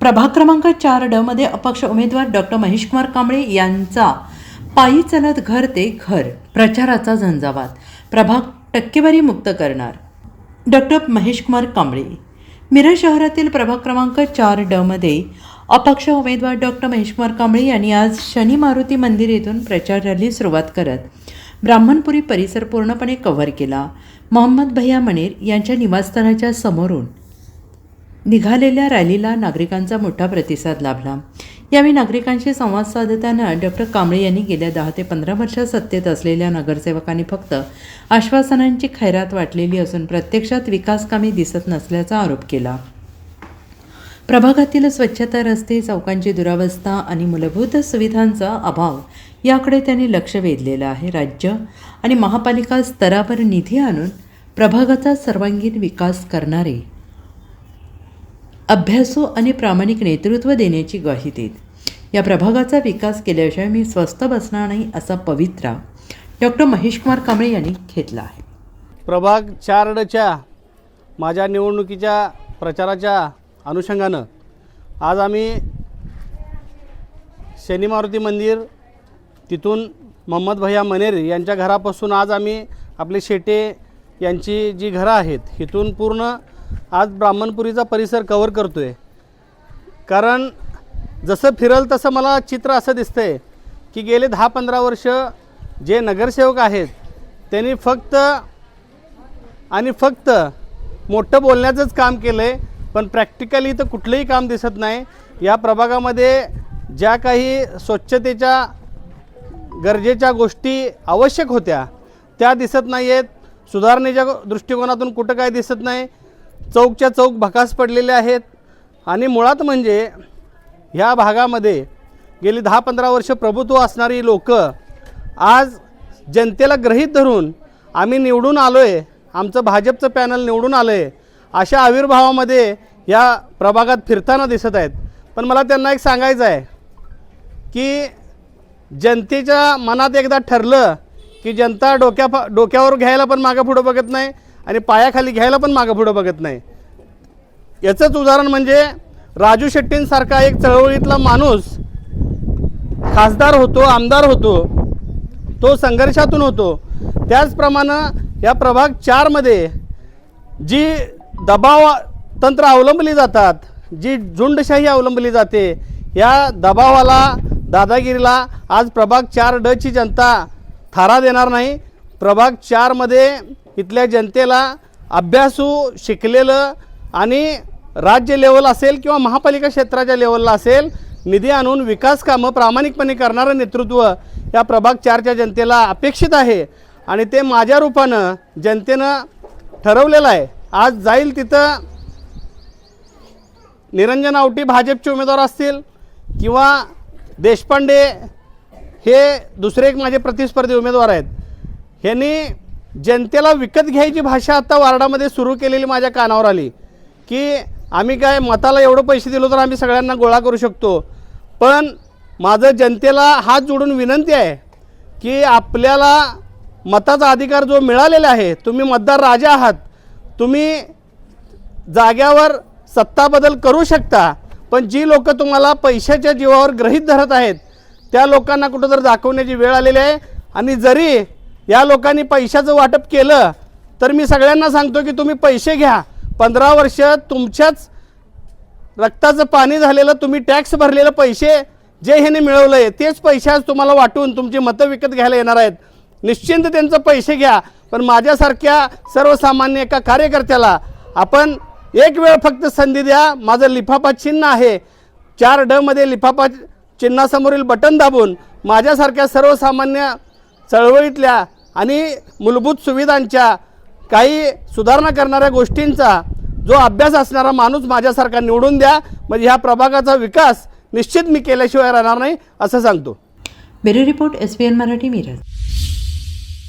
प्रभाग क्रमांक चार ड मध्ये अपक्ष उमेदवार डॉक्टर महेशकुमार कांबळे यांचा पायी चलत घर ते घर प्रचाराचा झंझावात. प्रभाग टक्केवारी मुक्त करणार. डॉक्टर महेशकुमार कांबळे. मिरज शहरातील प्रभाग क्रमांक चार ड मध्ये अपक्ष उमेदवार डॉक्टर महेशकुमार कांबळे यांनी आज शनी मारुती मंदिर येथून प्रचार रॅली सुरुवात करत ब्राह्मणपुरी परिसर पूर्णपणे कव्हर केला. मोहम्मद भैया मणेर यांच्या निवासस्थानाच्या समोरून निघालेल्या रॅलीला नागरिकांचा मोठा प्रतिसाद लाभला. यावेळी नागरिकांशी संवाद साधताना डॉक्टर कांबळे यांनी गेल्या दहा ते पंधरा वर्षात सत्तेत असलेल्या नगरसेवकांनी फक्त आश्वासनांची खैरात वाटलेली असून प्रत्यक्षात विकासकामे दिसत नसल्याचा आरोप केला. प्रभागातील स्वच्छता रस्ते चौकांची दुरावस्था आणि मूलभूत सुविधांचा अभाव याकडे त्यांनी लक्ष वेधलेलं आहे. राज्य आणि महापालिका स्तरावर निधी आणून प्रभागाचा सर्वांगीण विकास करणारे अभ्यासू आणि प्रामाणिक नेतृत्व देण्याची ग्वाही देत. या प्रभागाचा विकास केल्याशिवाय मी स्वस्थ बसणार नाही असा पवित्रा डॉक्टर महेशकुमार कांबळे यांनी घेतला आहे. प्रभाग चारडच्या माझ्या निवडणुकीच्या प्रचाराच्या अनुषंगानं आज आम्ही शनी मारुती मंदिर तिथून मोहम्मद भैया मनेर यांच्या घरापासून आज आम्ही आपले शेटे यांची जी घरं आहेत इथून पूर्ण आज ब्राह्मणपुरीचा परिसर कवर करतो आहे कारण जसं फिरल तसं मला चित्र असं दिसतंय की गेले दहा पंधरा वर्ष जे नगरसेवक आहेत त्यांनी फक्त आणि फक्त मोठं बोलण्याचंच काम केलं आहे पण प्रॅक्टिकली तर कुठलंही काम दिसत नाही. या प्रभागामध्ये ज्या काही स्वच्छतेच्या गरजेच्या गोष्टी आवश्यक होत्या त्या दिसत नाही आहेत सुधारणेच्या दृष्टिकोनातून कुठं काय दिसत नाही. चौकच्या चौक भकास पडलेले आहेत. आणि मुळात म्हणजे ह्या भागामध्ये गेली दहा पंधरा वर्ष प्रभुत्व असणारी लोक आज जनतेला ग्रहीत धरून आम्ही निवडून आलो आहे आमचं भाजपचं पॅनल निवडून आलं आहे अशा आविर्भावामध्ये या प्रभागात फिरताना दिसत आहेत. पण मला त्यांना एक सांगायचं आहे की जनतेच्या मनात एकदा ठरलं की जनता डोक्या डोक्यावर घ्यायला पण मागं पुढं बघत नाही आणि पायाखाली घ्यायला पण मागं पुढं बघत नाही. याचंच उदाहरण म्हणजे राजू शेट्टींसारखा एक चळवळीतला माणूस खासदार होतो आमदार होतो तो संघर्षातून होतो. त्याचप्रमाणे या प्रभाग चारमध्ये जी दबाव तंत्र अवलंबली जातात जी झुंडशाही अवलंबली जाते या दबावाला दादागिरीला आज प्रभाग चार डची जनता थारा देणार नाही. प्रभाग चारमध्ये इथल्या जनतेला अभ्यासू शिकलेलं आणि राज्य लेवल असेल किंवा महापालिका क्षेत्राच्या लेवलला असेल निधी आणून विकास कामं प्रामाणिकपणे करणारं नेतृत्व या प्रभाग चारच्या जनतेला अपेक्षित आहे. आणि ते माझ्या रूपानं जनतेनं ठरवलेलं आहे. आज जाईल तिथं निरंजन आवटी भाजपचे उमेदवार असतील किंवा देशपांडे हे दुसरे एक माझे प्रतिस्पर्धी उमेदवार आहेत. ह्यांनी जनतेला विकत घ्यायची भाषा आता वार्डामध्ये सुरू केलेली माझ्या कानावर आली. की आम्ही काय मताला एवढं पैसे दिलो तर आम्ही सगळ्यांना गोळा करू शकतो. पण माझं जनतेला हात जोडून विनंती आहे की आपल्याला मताचा अधिकार जो मिळालेला आहे तुम्ही मतदार राजा आहात. तुम्ही जाग्यावर सत्ता बदल करू शकता पण जी लोक तुम्हाला पैशाच्या जीवावर ग्रहित धरत आहेत त्या लोकांना कुठं तर दाखवण्याची वेळ आलेली आहे. आणि जरी या लोकांनी पैशाचं वाटप केलं तर मी सगळ्यांना सांगतो की तुम्ही पैसे घ्या. पंधरा वर्ष तुमच्याच रक्ताचं पाणी झालेलं तुम्ही टॅक्स भरलेलं पैसे जे ह्याने मिळवलं आहे तेच पैसे आज तुम्हाला वाटून तुमची मतं विकत घ्यायला येणार आहेत. निश्चिंत त्यांचं पैसे घ्या. पण माझ्यासारख्या सर्वसामान्य एका कार्यकर्त्याला आपण एक वेळ फक्त संधी द्या. माझं लिफाफा चिन्ह आहे. चार डमध्ये लिफाफा चिन्हासमोरील बटन दाबून माझ्यासारख्या सर्वसामान्य चळवळीतल्या आणि मूलभूत सुविधांच्या काही सुधारणा करणाऱ्या गोष्टींचा जो अभ्यास असणारा माणूस माझ्यासारखा निवडून द्या म्हणजे ह्या प्रभागाचा विकास निश्चित मी केल्याशिवाय राहणार नाही असं सांगतो. Bureau report S P N Marathi Miraj.